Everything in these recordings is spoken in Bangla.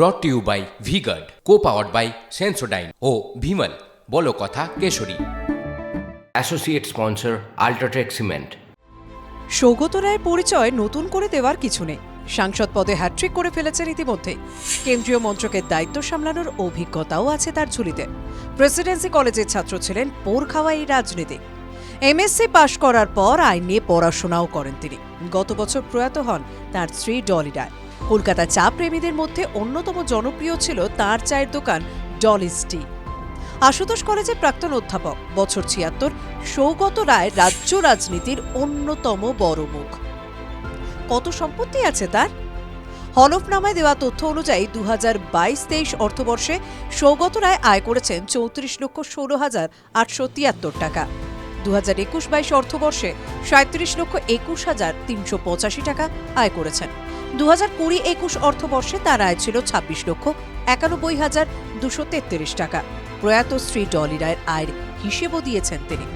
Brought to you by V Guard co powered by Sensodyne ও ভিমল বলো কথা Kesari. Associate sponsor UltraTech cement Saugata রায়ের পরিচয় নতুন করে দেওয়ার কিছু নেই। সাংসদ পদে হ্যাট্রিক করে ফেলেছেন ইতিমধ্যে। কেন্দ্রীয় মন্ত্রকের দায়িত্ব সামলানোর অভিজ্ঞতাও আছে তার ঝুলিতে। প্রেসিডেন্সি কলেজের ছাত্র ছিলেন পোর খাওয়া এই রাজনীতিক। এমএসসি পাশ করার পর আইন নিয়ে পড়াশোনাও করেন তিনি। গত বছর প্রয়াত হন তার স্ত্রী ডলি রায় কলকাতা চা প্রেমীদের মধ্যে অন্যতম জনপ্রিয় ছিল তার চায়ের দোকান ডলিস টি। আশুতোষ কলেজের প্রাক্তন অধ্যাপক, বছর ছিয়াত্তর, সৌগত রায় রাজ্য রাজনীতির অন্যতম বড় মুখ। কত সম্পত্তি আছে তার? হলফনামায় দেওয়া তথ্য অনুযায়ী দু হাজার বাইশ তেইশ অর্থবর্ষে সৌগত রায় আয় করেছেন চৌত্রিশ লক্ষ ষোলো হাজার আটশো তিয়াত্তর টাকা। দু হাজার একুশ বাইশ অর্থবর্ষে সাঁত্রিশ লক্ষ একুশ হাজার তিনশো পঁচাশি টাকা আয় করেছেন। দু হাজার কুড়ি একুশ অর্থবর্ষে তার আয় ছিল ছাব্বিশ লক্ষ একানব্বই হাজার দুশো তেত্রিশ টাকা। প্রয়াত শ্রী ডলি রায়ের আয়ের হিসেবও দিয়েছেন তিনি।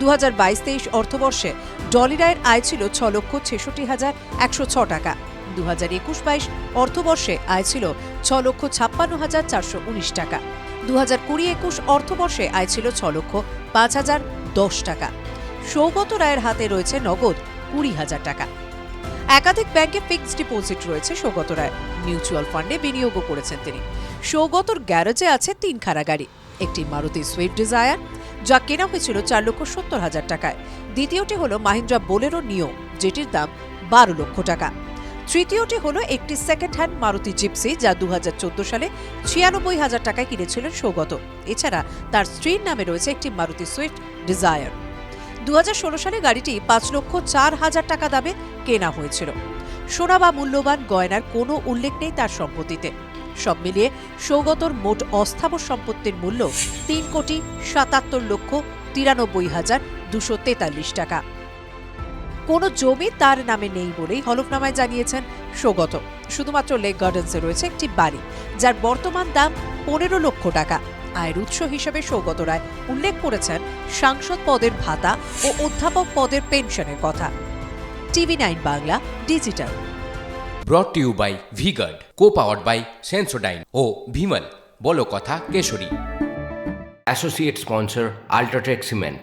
দু হাজার বাইশ তেইশ অর্থবর্ষে ডলি রায়ের আয় ছিল ছ লক্ষ ছেষট্টি হাজার একশো ছ টাকা। দু হাজার একুশ বাইশ অর্থবর্ষে আয় ছিল ছ লক্ষ ছাপ্পান্ন হাজার চারশো উনিশ টাকা। দু হাজার কুড়ি একুশ অর্থবর্ষে আয় ছিল ছ লক্ষ পাঁচ হাজার দশ টাকা। সৌগত রায়ের হাতে রয়েছে নগদ কুড়ি হাজার টাকা। একাধিক ব্যাংকে ফিক্সড ডিপোজিট রয়েছে সৌগত রায়। মিউচুয়াল ফান্ডে বিনিয়োগও করেছেন তিনি। সৌগতর গ্যারেজে আছে তিন খানা গাড়ি। একটি মারুতি সুইফট ডিজায়ার, যা কেনা হয়েছিল চার লক্ষ সত্তর হাজার টাকায়। দ্বিতীয়টি হল মাহিন্দ্রা বোলেরো নিও, যেটির দাম বারো লক্ষ টাকা। তৃতীয়টি হল একটি সেকেন্ড হ্যান্ড মারুতি জিপসি, যা দু হাজার চোদ্দ সালে ছিয়ানব্বই হাজার টাকায় কিনেছিলেন সৌগত। এছাড়া তার স্ত্রীর নামে রয়েছে একটি মারুতি সুইফট, ডিজায়ার। দুহাজার ষোলো সালে গাড়িটি পাঁচ লক্ষ চার হাজার টাকা দামে কেনা হয়েছিল। সোনা বা মূল্যবান গয়নার কোনো উল্লেখ নেই তার সম্পত্তিতে। সব মিলিয়ে সৌগতর মোট অস্থাবর সম্পত্তির মূল্য তিন কোটি সাতাত্তর লক্ষ তিরানব্বই হাজার দুশো তেতাল্লিশ টাকা। কোনো জমি তার নামে নেই বলেই হলফনামায় জানিয়েছেন সৌগত। শুধুমাত্র লেক গার্ডেন্সে রয়েছে একটি বাড়ি, যার বর্তমান দাম পনেরো লক্ষ টাকা। আয়ের উৎস হিসেবে সৌগত রায় উল্লেখ করেছেন সাংসদ পদের ভাতা ও অধ্যাপক পদের পেনশনের কথা। TV nine Bangla digital. Brought you by V-Guard co powered by Sensodyne ও ভিমল বলো কথা Keshari. Associate sponsor UltraTech cement